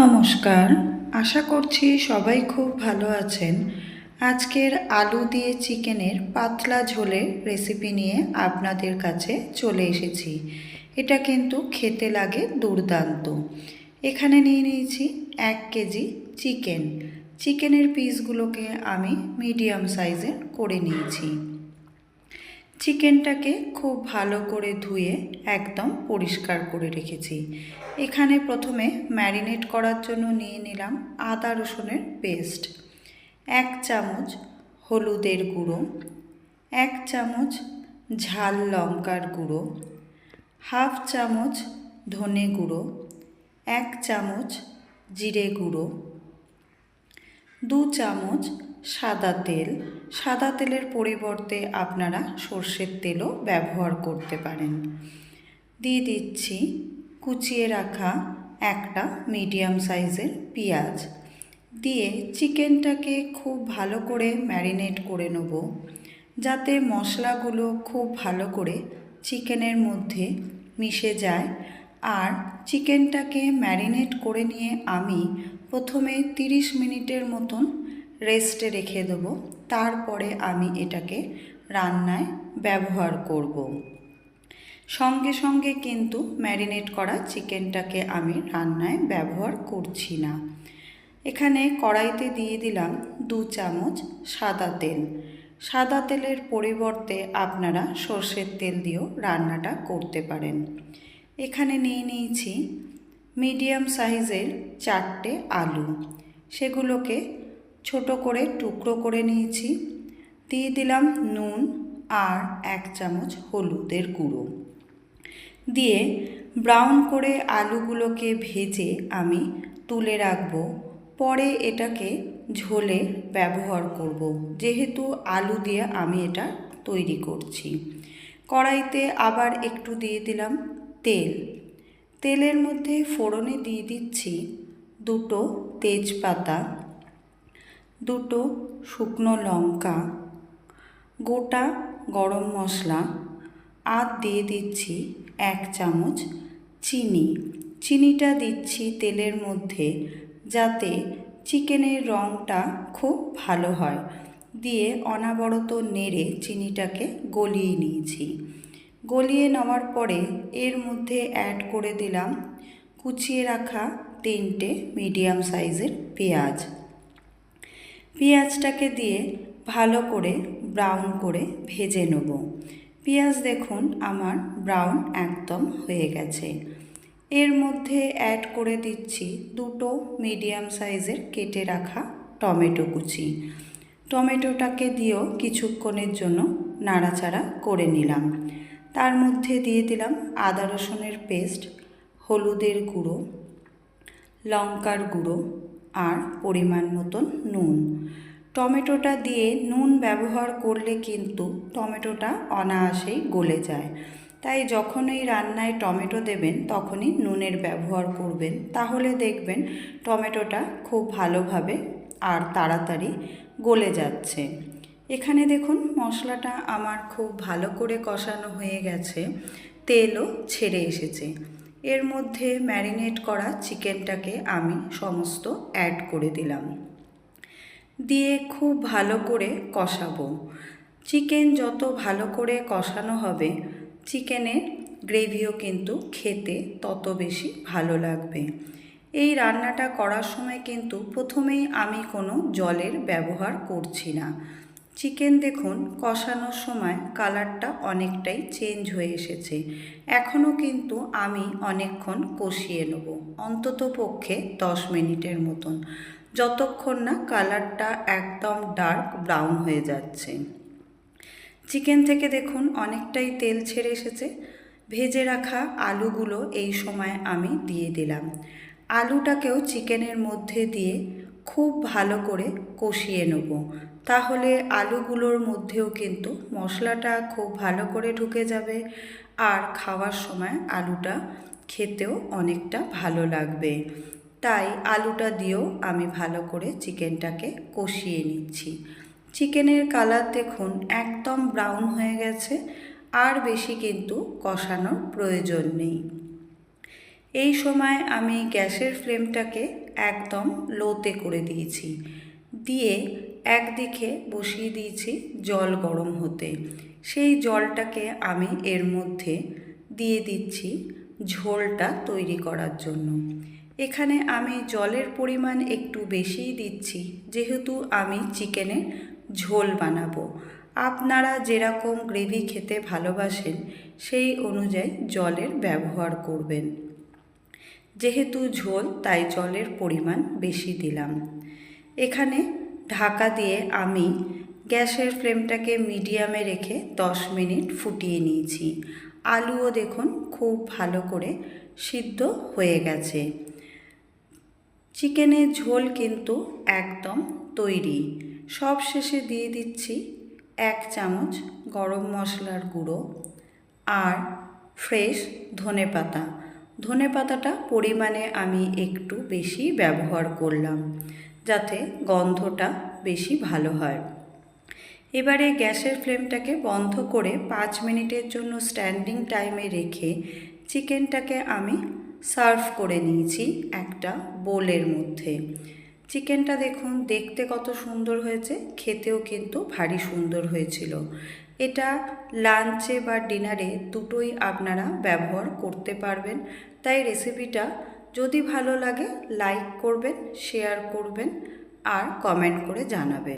নমস্কার। আশা করছি সবাই খুব ভালো আছেন। আজকের আলু দিয়ে চিকেনের পাতলা ঝোলের রেসিপি নিয়ে আপনাদের কাছে চলে এসেছি। এটা কিন্তু খেতে লাগে দুর্দান্ত। এখানে নিয়ে নিয়েছি এক কেজি চিকেন। চিকেনের পিসগুলোকে আমি মিডিয়াম সাইজের করে নিয়েছি। চিকেনটাকে খুব ভালো করে ধুয়ে একদম পরিষ্কার করে রেখেছি। এখানে প্রথমে ম্যারিনেট করার জন্য নিয়ে নিলাম আদা রসুনের পেস্ট। এক চামচ হলুদের গুঁড়ো। এক চামচ ঝাল লঙ্কার গুঁড়ো। হাফ চামচ ধনে গুঁড়ো। এক চামচ জিরে গুঁড়ো। দু চামচ সাদা তেল। সাদা তেলের পরিবর্তে আপনারা সর্ষের তেলও ব্যবহার করতে পারেন। দিয়ে দিচ্ছি কুচিয়ে রাখা একটা মিডিয়াম সাইজের পেঁয়াজ। দিয়ে চিকেনটাকে খুব ভালো করে ম্যারিনেট করে নেব। যাতে মশলাগুলো খুব ভালো করে চিকেনের মধ্যে মিশে যায়। আর চিকেনটাকে ম্যারিনেট করে নিয়ে আমি প্রথমে 30 মিনিটের মতন রেস্টে রেখে দেবো। তারপরে আমি এটাকে রান্নায় ব্যবহার করব। সঙ্গে সঙ্গে কিন্তু ম্যারিনেট করা চিকেনটাকে আমি রান্নায় ব্যবহার করছি না। এখানে কড়াইতে দিয়ে দিলাম দু চামচ সাদা তেল। সাদা তেলের পরিবর্তে আপনারা সর্ষের তেল দিয়েও রান্নাটা করতে পারেন। এখানে নিয়ে নিয়েছি মিডিয়াম সাইজের চারটে আলু। সেগুলোকে ছোট করে টুকরো করে নিয়েছি। দিয়ে দিলাম নুন আর এক চামচ হলুদের গুঁড়ো। দিয়ে ব্রাউন করে আলুগুলোকে ভেজে আমি তুলে রাখব। পরে এটাকে ঝোলে ব্যবহার করব। যেহেতু আলু দিয়ে আমি এটা তৈরি করছি। কড়াইতে আবার একটু দিয়ে দিলাম তেল। তেলের মধ্যে ফোড়নে দিয়ে দিচ্ছি দুটো তেজপাতা। দুটো শুকনো লঙ্কা, গোটা গরম মশলা আর দিয়ে দিচ্ছি এক চামচ চিনি। চিনিটা দিচ্ছি তেলের মধ্যে যাতে চিকেনের রঙটা খুব ভালো হয়। দিয়ে অনাবরত নেড়ে চিনিটাকে গলিয়ে নিয়েছি। গলিয়ে নেওয়ার পরে এর মধ্যে অ্যাড করে দিলাম কুচিয়ে রাখা তিনটে মিডিয়াম সাইজের পেঁয়াজ। পেঁয়াজটাকে দিয়ে ভালো করে ব্রাউন করে ভেজে নেব। পেঁয়াজ দেখুন আমার ব্রাউন একদম হয়ে গেছে। এর মধ্যে অ্যাড করে দিচ্ছি দুটো মিডিয়াম সাইজের কেটে রাখা টমেটো কুচি। টমেটোটাকে দিয়েও কিছুক্ষণের জন্য নাড়াচাড়া করে নিলাম। তার মধ্যে দিয়ে দিলাম আদা রসুনের পেস্ট হলুদের গুঁড়ো, লঙ্কার গুঁড়ো আর পরিমাণ মতন নুন। টমেটোটা দিয়ে নুন ব্যবহার করলে কিন্তু টমেটোটা অনায়াসেই গলে যায়। তাই যখন এই রান্নায় টমেটো দেবেন, তখনই নুনের ব্যবহার করবেন। তাহলে দেখবেন টমেটোটা খুব ভালোভাবে আর তাড়াতাড়ি গলে যাচ্ছে। এখানে দেখুন, মশলাটা আমার খুব ভালো করে কষানো হয়ে গেছে। তেলও ছেড়ে এসেছে। এর মধ্যে ম্যারিনেট করা চিকেনটাকে আমি সমস্ত অ্যাড করে দিলাম। দিয়ে খুব ভালো করে কষাবো। চিকেন যত ভালো করে কষানো হবে, চিকেনের গ্রেভিও কিন্তু খেতে তত বেশি ভালো লাগবে। এই রান্নাটা করার সময় কিন্তু প্রথমেই আমি কোনো জলের ব্যবহার করছি না। চিকেন দেখুন কষানোর সময় কালারটা অনেকটাই চেঞ্জ হয়ে এসেছে। এখনও কিন্তু আমি অনেকক্ষণ কষিয়ে নেব, অন্তত পক্ষে দশ মিনিটের মতন। যতক্ষণ না কালারটা একদম ডার্ক ব্রাউন হয়ে যাচ্ছে। চিকেন থেকে দেখুন অনেকটাই তেল ছেড়ে এসেছে। ভেজে রাখা আলুগুলো এই সময় আমি দিয়ে দিলাম। আলুটাকেও চিকেনের মধ্যে দিয়ে খুব ভালো করে কষিয়ে নেব। তাহলে আলুগুলোর মধ্যেও কিন্তু মশলাটা খুব ভালো করে ঢুকে যাবে আর খাওয়ার সময় আলুটা খেতেও অনেকটা ভালো লাগবে। তাই আলুটা দিয়েও আমি ভালো করে চিকেনটাকে কষিয়ে নিচ্ছি। চিকেনের কালার দেখুন একদম ব্রাউন হয়ে গেছে, আর বেশি কিন্তু কষানোর প্রয়োজন নেই। এই সময় আমি গ্যাসের ফ্লেমটাকে একদম লোতে করে দিয়েছি। দিয়ে একদিকে বসিয়ে দিয়েছি জল গরম হতে। সেই জলটাকে আমি এর মধ্যে দিয়ে দিচ্ছি ঝোলটা তৈরি করার জন্য। এখানে আমি জলের পরিমাণ একটু বেশিই দিচ্ছি, যেহেতু আমি চিকেনের ঝোল বানাবো। আপনারা যেরকম গ্রেভি খেতে ভালোবাসেন, সেই অনুযায়ী জলের ব্যবহার করবেন। যেহেতু ঝোল, তাই জলের পরিমাণ বেশি দিলাম। এখানে ঢাকা দিয়ে আমি গ্যাসের ফ্লেমটাকে মিডিয়ামে রেখে দশ মিনিট ফুটিয়ে নিয়েছি। আলুও দেখুন খুব ভালো করে সিদ্ধ হয়ে গেছে। চিকেনের ঝোল কিন্তু একদম তৈরি। সব শেষে দিয়ে দিচ্ছি এক চামচ গরম মশলার গুঁড়ো আর ফ্রেশ ধনে পাতা ধনে পাতাটা পরিমাণে আমি একটু বেশি ব্যবহার করলাম, যাতে গন্ধটা বেশি ভালো হয়। এবারে গ্যাসের ফ্লেমটাকে বন্ধ করে পাঁচ মিনিটের জন্য স্ট্যান্ডিং টাইমে রেখে চিকেনটাকে আমি সার্ভ করে নিয়েছি একটা বোলের মধ্যে। চিকেনটা দেখুন, দেখতে কত সুন্দর হয়েছে, খেতেও কিন্তু ভারী সুন্দর হয়েছিল। এটা লাঞ্চে বা ডিনারে দুটোই আপনারা ব্যবহার করতে পারবেন। তাই রেসিপিটা যদি ভালো লাগে, লাইক করবেন, শেয়ার করবেন আর কমেন্ট করে জানাবেন।